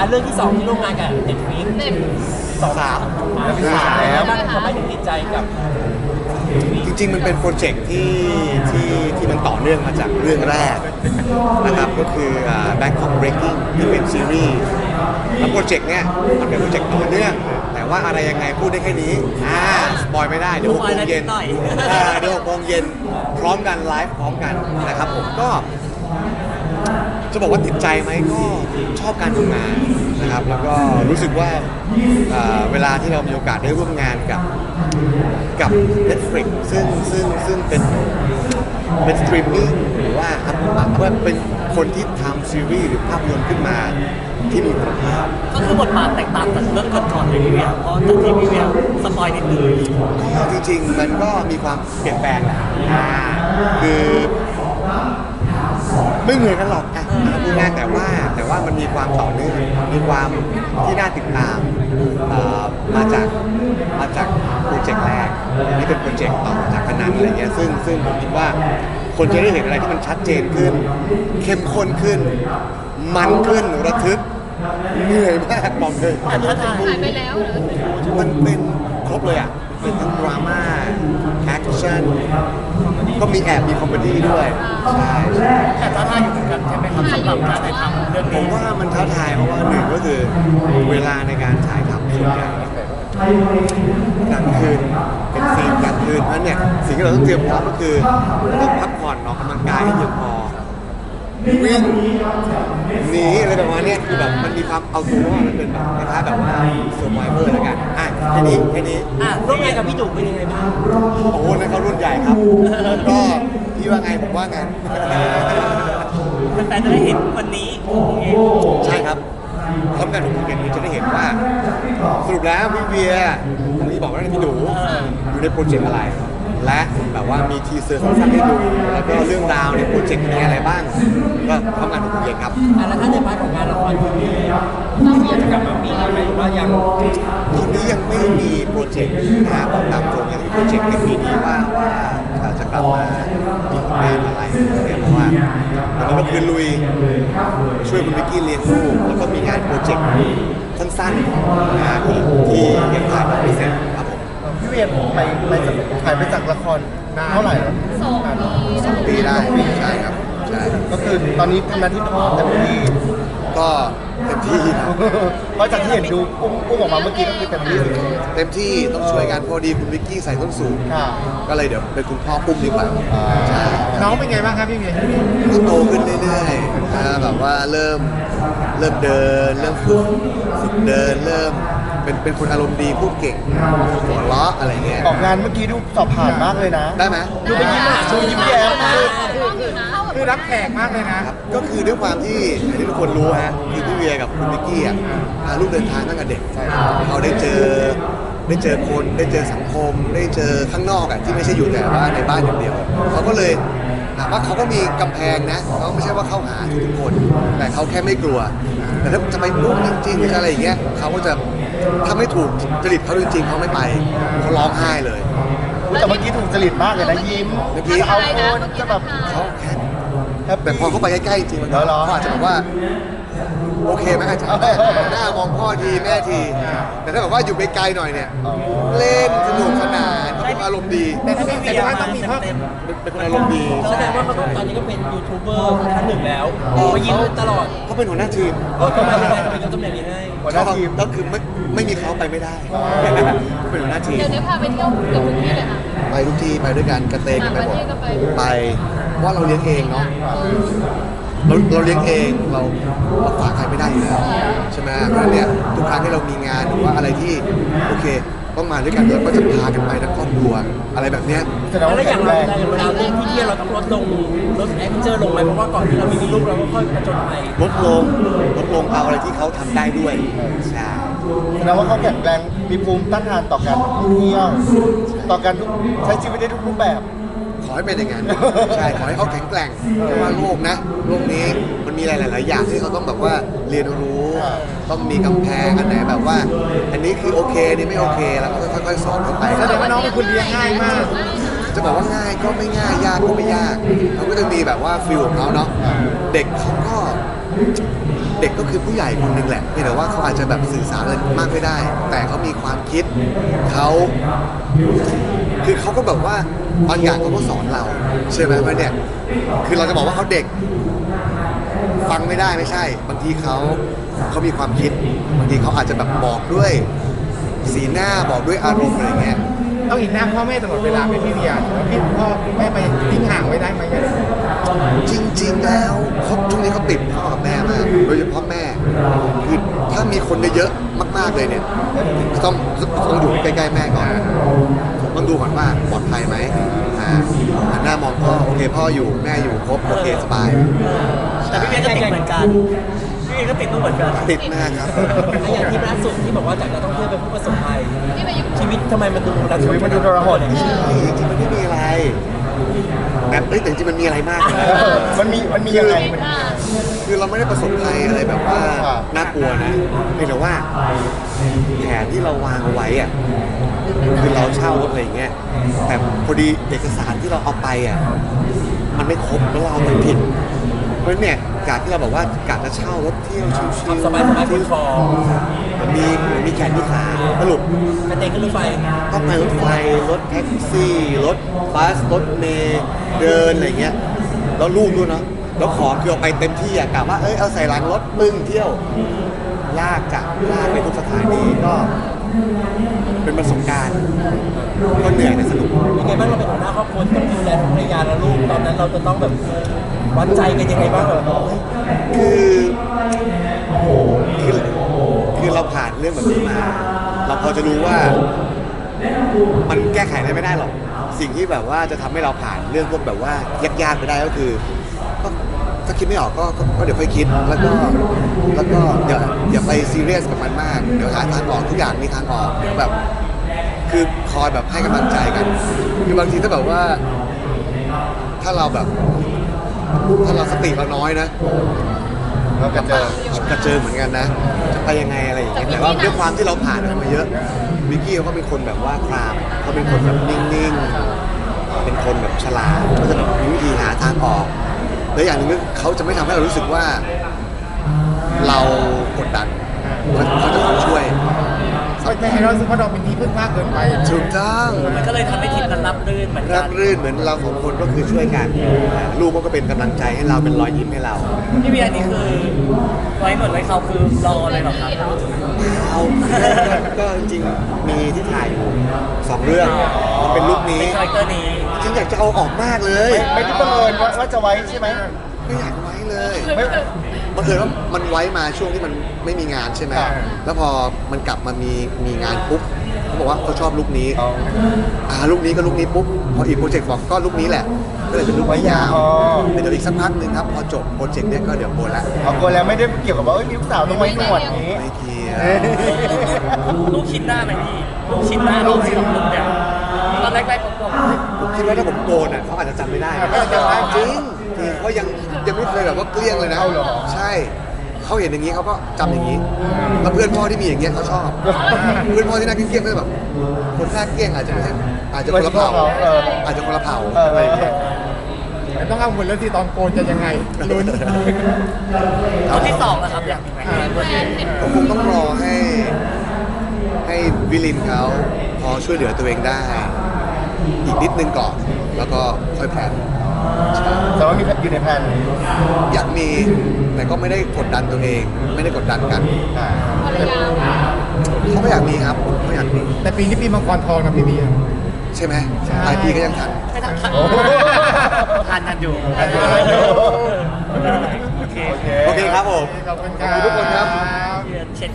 อันเรื่องที่สองที่ร่วมงานกับเน็ตฟลิกเน็ตสองสามสามแล้วบ้างทำไมถึงติดใจกับ จริงๆ มันเป็นโปรเจกต์ที่ที่ที่มันต่อเนื่องมาจากเรื่องแรกนะครับก็คืออ่า Bangkok Breaking ที่เป็นซีรีส์แล้วโปรเจกต์เนี้ยมันเป็นโปรเจกต์ต่อเนื่อง แต่ว่าอะไรยังไงพูดได้แค่นี้อ่าสปอยไม่ได้ เดี๋ยวหกโมงเย็นอ่าเดี๋ยวหกโมงเย็นพร้อมกันไลฟ์พร้อมกันนะครับผมก็ จะบอกว่าติดใจไหมก็ชอบการทำงานนะครับ แล้วก็รู้สึกว่าเอ่อเวลาที่เรามีโอกาสได้ร่วมงานกับกับ Netflix ซึ่งซึ่งซึ่งเป็นเป็นสตรีมมิ่งหรือว่าอัพว่าเป็นคนที่ทำซีรีส์หรือภาพยนตร์ขึ้นมาที่มีคุณภาพ ก็คือบทบาทแตกต่างจากเรื่องก่อนๆเลยพี่เวียเพราะจากที่พี่เวียสปอยนิดนึงก็จริงๆ มันก็มีความเปลี่ยนแปลงแหละอ่าคือ ไม่เหมือนกันหรอกอะพูดง่ายๆแต่ว่าแต่ว่ามันมีความต่อเนื่องมีความที่น่าติดตามเอ่อมาจากมาจากโปรเจกต์แรกนี่เป็นโปรเจกต์ต่อจากพนันอะไรเงี้ยซึ่งซึ่งผมคิดว่าคนจะได้เห็นอะไรที่มันชัดเจนขึ้น เข้มข้นขึ้น มันขึ้นระทึกเหนื่อยมากบอกเลยแต่ถ้าทางหายไปแล้วเหรอมันเป็น ครบเลยอะเป็นทั้งดราม่าแอคชั่นก็มีแอบมีคอมเมดี้ด้วยใช่ใช่แต่ท้าทายอยู่เหมือนกันใช่ไหมครับสำหรับการถ่ายทำเรื่องผมนี้ว่ามันท้าทายเพราะว่าหนึ่งก็คือเวลาในการถ่ายทำส่วนใหญ่กลางคืนเป็นซีนกลางคืนเพราะฉะนั้นเนี่ยสิ่งที่เราต้องเตรียมพร้อมก็คือต้องพักผ่อนออกกำลังกายให้เพียงพอวิ่งหนีอะไรประมาณเนี้ยคือแบบมันมีความเอาตัวรอดมันเป็นแบบคล้ายๆแบบว่าเซอร์ไวเวอร์แล้วกัน อะแค่นี้แค่นี้อะร่วมงานกับพี่ดุเป็นยังไงบ้างโอ้โหนั่นเขารุ่นใหญ่ครับ ก็พี่ว่าไงผมว่างั้นแฟนๆจะได้เห็นวันนี้ใช่ครับพร้อมกันผมเห็นจะได้เห็นว่า สรุปแล้วพี่เวียผมที่บอกว่าพี่หนูอยู่ในโปรเจกต์อะไร และแบบว่ามีทีเซอร์สั้นๆให้ดู แล้วก็เรื่องราวในโปรเจกต์มีอะไรบ้าง ก็พร้อมกันผมเห็นครับ อะแล้วถ้าในพาร์ทของงานละครพี่พี่อยากจะกลับมามีไหมหรือว่ายังทีนี้ยังไม่มีโปรเจกต์นะบอกตามตรงยังไม่มีโปรเจกต์ในปีนี้ว่าว่าจะกลับมามีผลงานอะไรเนี่ยเพราะว่าตอนนี้ก็คือลุยช่วยคุณวิกกี้เลี้ยงลูกแล้วก็มีงานโปรเจกต์สั้นๆนะที่ที่ยังถ่ายไม่เสร็จ ครับผมพี่เวียไปไปจากถ่ายไปจากละครเท่าไหร่แล้วสองปีปีได้ใช่ครับใช่ก็คือตอนนี้ทำหน้าที่พ่อเต็มที่ก็เต็มที่ครับเพราะจากที่เห็นดูกุ้งกุ้งออกมาเมื่อกี้ก็คือเต็มที่เลยเต็มที่ต้องช่วยกันพอดีคุณวิกกี้ใส่ส้นสูงค่ะก็เลยเดี๋ยวเป็นคุณพ่อปุ้มดีกว่าใช่น้องเป็นไงบ้างครับพี่เวียก็โตขึ้นเรื่อยๆนะแบบว่าเริ่มเริ่มเดิน เริ่มฝึกฝึกเดินเริ่ม เป็นเป็นคนอารมณ์ดีพูดเก่งหัวเราะอะไรเงี้ยออกงานเมื่อกี้ดูสอบผ่านมากเลยนะ ได้ไหมดูไปยิ้มดูยิ้มแย้มมากต้องอยู่นะคือรับแขกมากเลยนะครับก็คือด้วยความที่อย่างที่ทุกคนรู้ฮะคือพี่เวียกับคุณวิกกี้อะพาลูกเดินทางตั้งแต่เด็กเขาได้เจอได้เจอคนได้เจอสังคม ได้เจอข้างนอกอะที่ไม่ใช่อยู่แต่ว่าในบ้านอย่างเดียว เขาก็เลยถามว่าเขาก็มีกำแพงนะเขาไม่ใช่ว่าเข้าหาทุกๆคน แต่เขาแค่ไม่กลัว แต่ถ้าจะไปปุ๊บจริงๆหรืออะไรอย่างเงี้ยเขาก็จะถ้าไม่ถูกจริตเขาจริงๆเขาไม่ไปเขาร้องไห้เลยแต่เมื่อกี้ถูกจริตมากเลยนะยิ้มเมื่อกี้จะเอาคนจะแบบ เขาแค่แฮปแต่ปี้พอเข้าไปใกล้ๆจริงๆมันเหรอเหรอ เขาอาจจะแบบว่า โอเคไหมอาจจะแม่หน้ามองพ่อทีแม่ที แต่ถ้าแบบว่าอยู่ไกลๆหน่อยเนี่ย เล่นสนุกสนาน เขาเป็นคนอารมณ์ดีแต่ถ้าพี่เวียต้องมีเพิ่มเป็นเป็นคนอารมณ์ดีแสดงว่าเขาก็ตอนนี้ก็เป็นยูทูบเบอร์ท่านหนึ่งแล้วเขายิ้มตลอดเขาเป็นหัวหน้าทีมเออทำไมทำไมทำไมยกตำแหน่งนี้ให้หัวหน้าทีมก็คือไม่ไม่มีเขาไปไม่ได้เขาเป็นหัวหน้าทีมเดี๋ยวนี้พาไปเที่ยวเกือบทุกที่เลยค่ะไปทุกที่ไปด้วยกันกระเตงกันไปหมดต่างประเทศก็ไปไปเพราะว่าเราเลี้ยงเองเนาะเราเราเลี้ยงเองเราเราฝากใครไม่ได้อยู่แล้วใช่ไหมเพราะฉะนั้นเนี่ยทุกครั้งที่เรามีงานหรือว่าอะไรที่โอเค ต้องมาด้วยกันแล้วก็จะพากันไปทั้งครอบครัวอะไรแบบเนี้ยแสดงว่าแล้วอแข็ย่างงแรเรางเวลาเล่นที่เที่ยวเราต้องลดลงลดแอคเจอร์ลงไหมเพราะว่าก่อนที่เรามีลูกเราก็ค่อยผจญภัยลดลงลดลงเอาอะไรที่เขาทำได้ด้วยใช่แสดงว่าเขาแข็งแรงมีภูมิต้านทานต่อการท่องเที่ยวต่อการทุกใช้ชีวิตได้ทุกรูปแบบข อให้เป็นอย่างนั้นใช่ขอให้เขาแข็งแกร่งเพราะว่าโลกนะโลกนี้มันมีหลาย ๆ อย่างที่เขาต้องแบบว่าเรียนรู้ต้องมีกำแพงอันไหนแบบว่า อันนี้คือโอเคอันนี่ไม่โอเคแล้วก็ค่อย ๆ สอนเข้าไปแสดงว่าน้องเป็นคนเลี้ยงง่ายมาก จะบอกว่าง่ายก็ไม่ง่ายยากก็ไม่ยากเขาก็จะมีแบบว่าฟิลของเขาเนาะเด็กเขาก็ เด็กก็คือผู้ใหญ่คนหนึ่งแหละเพียงแต่ว่าเขาอาจจะแบบสื่อสารอะไรมากไม่ได้ แต่เขามีความคิดเขาคือเขาก็แบบว่าบางอย่างเขาก็สอนเราใช่ไหมเพราะเนี่ยคือเราจะบอกว่าเขาเด็ก ฟังไม่ได้ไม่ใช่ บางทีเขาเขามีความคิด บางทีเขาอาจจะแบบบอกด้วย สีหน้าบอกด้วยอารมณ์อะไรเงี้ยต้องเห็นหน้าพ่อแม่ตลอดเวลาไหมพี่เวียว่าพี่พ่อแม่ไปทิ้งห่างไว้ได้ไหม จริงๆแล้วเขาช่วงนี้เขาติดพ่อกับแม่มากโดยเฉพาะแม่คือถ้ามีคนเยอะๆมาก ๆเลยเนี่ยต้องต้องอยู่ใกล้ๆแม่ก่อนต้องดูก่อนว่าปลอดภัยไหมอ่าหันหน้ามองพ่อโอเคพ่ออยู่แม่อยู่ครบโอเคสบายแต่พี่เวียก็ติดเหมือนกันพี่เวียก็ติดต้องเหมือนกันติดมากครับอย่างที่ล่าสุดที่บอกว่าจากนักท่องเที่ยวเป็นผู้ประสบภัยที่ไปญี่ปุ่นชีวิตทำไมมันดูระชีวิตมันดูทรหดใช่จริงๆมันไม่มีอะไร แต่เอ้ยแต่จริงๆมันมีอะไรมากนะมันมีมันมียังไงมันอ่าคือเราไม่ได้ประสบภัยอะไรแบบว่าครับ น่ากลัวนะเพียงแต่ว่าแผนที่เราวางเอาไว้อะคือเราเช่ารถอะไรอย่างเงี้ยแต่พอดีเอกสารที่เราเอาไปอะมันไม่ครบแล้วเราเอามันผิด เพราะฉะนั้นเนี่ยการที่เราบอกว่ากะจะเช่ารถเที่ยวชิวๆสบายสบายๆคนคอ มันมีมันมีแขนมีขาสรุปกระเตงขึ้นรถไฟต้องไปรถไฟรถแท็กซี่รถบัสรถเมล์เดินอะไรเงี้ยแล้วลูกด้วยเนาะแล้วของคือเอาไปเต็มที่อะกะว่าเอ้ยเอาใส่หลังรถปึ้งเที่ยวลากจากลากไปทุกสถานีก็ เป็นประสบการณ์ก็เหนื่อยแต่สนุกยังไงบ้างเราเป็นหัวหน้าครอบครัวที่ต้องดูแลภรรยาและลูกตอนนั้นเราจะต้องแบบวัดใจกันยังไงบ้างแบบเฮ้ยคือคือ คือเราผ่านเรื่องแบบนี้มา เราพอจะรู้ว่ามันแก้ไขอะไรไม่ได้หรอก สิ่งที่แบบว่าจะทำให้เราผ่านเรื่องพวกแบบว่ายากๆไปได้ก็คือก็ถ้าคิดไม่ออกก็ก็ก็เดี๋ยวค่อยคิดแล้วก็แล้วก็อย่าอย่าไปซีเรียสกับมันมากเดี๋ยวหาทางออกทุกอย่างมีทางออกเดี๋ยวแบบคือคอยแบบให้กำลังใจกัน คือบางทีถ้าแบบว่า ถ้าเราแบบ ถ้าเราสติเราน้อยนะ แล้วก็เจอกระเจิงเหมือนกันนะ จะไปยังไงอะไรอย่างเงี้ยแต่ว่าด้วยความที่เราผ่านอะไรมาเยอะวิกกี้เขาก็เป็นคนแบบว่าครามเขาเป็นคนแบบนิ่งๆ เป็นคนแบบฉลาดเขาจะแบบมีวิธีหาทางออกแล้วอย่างหนึงก็เขาจะไม่ทำให้เรารู้สึกว่า เรากดดันเขาเขาจะคอยช่วย ไม่ให้เรารู้สึกว่าเราเป็นที่พึ่งมากเกินไปถูกต้อง มันก็เลยทำให้ทริปนั้นรับรื่นเหมือนกัรับรื่นเหมือนเราสองคนก็คือช่วยกันอ่าลูกก็เป็นกำลังใจให้เราเป็นรอยยิ้มให้เรา พี่เวียนี่คือไว้หนวดไว้เขาคือรอเลยเหรอครับเอาก็จริงๆมีที่ถ่ายอยู่สองเรื่องมันเป็นลุคนี้เป็นคาแรคเตอร์นี้จริงอยากจะเอาออกมากเลย ไม่ได้บังเอิญว่าว่าจะไว้ใช่ไหม ไม่อยากไว้เลยไม่บังเอิญว่ามันไว้มาช่วงที่มันไม่มีงานใช่ไหมครับ แล้วพอมันกลับมามีมีงานปุ๊บเขาบอกว่าเขาชอบลุคนี้เอาอ่าลุคนี้ก็ลุคนี้ปุ๊บพออีกโปรเจกต์บอกก็ลุคนี้แหละก็เลยเป็นลุคไว้ยาวอ๋อเดี๋ยวอีกสักพักหนึ่งครับพอจบโปรเจกต์เนี้ยก็เดี๋ยวโบนละเอากลัวแล้วไม่ได้เกี่ยวกับว่าเอ้ยมีลูกสาวต้องไว้หนวดนี้ ไม่เกี่ยวลูกคิดหน้าไหมพี่ลูกคิดหน้าเราสิกับลูกเนี่ยตอนแรกๆผมบอกผมคิดว่าถ้าผมโกนอะเขาอาจจะจำไม่ได้เขาจำได้จริง จริงเขายังยังไม่เคยแบบว่าเกลี้ยงเลยนะเอาเหรอ ใช่เขาเห็นอย่างนี้เขาก็จำอย่างนี้แล้วเพื่อนพ่อที่มีอย่างเงี้ยเขาชอบ เพื่อนพ่อที่หน่าเกลี้ยงๆก็จะแบบคนหน้าเกลี้ยงอาจจะไม่ใช่อาจจะคนละเผ่าเออ อาจจะคนละเผ่าเอออะไรอย่างเงี้ยแต่ต้องเอาผลแล้วที่ตอนโกนจะยังไงลุ้นคนที่สองนะครับอยากมีไหมแฟนเห็นก็คงต้องรอให้ให้วิลินเขาพอช่วยเหลือตัวเองได้ อีกนิดนึงก่อนแล้วก็ค่อยแพลนใช่ แต่ว่ามีอยู่ในแผนอยากมีแต่ก็ไม่ได้กดดันตัวเอง ไม่ได้กดดันกันอ่าภรรยาเขาก็อยากมีครับเขาอยากมีแต่ปีนี้ปีมังกรทองนะพี่เวียใช่ไหมใช่ ปลายปีก็ยังทันไม่ทันทันโอ้โหทันทันอยู่ทันอยู่โอเคโอเค โอเคครับผม ขอบคุณคขรัอบบคุณทุกคนครับเช่น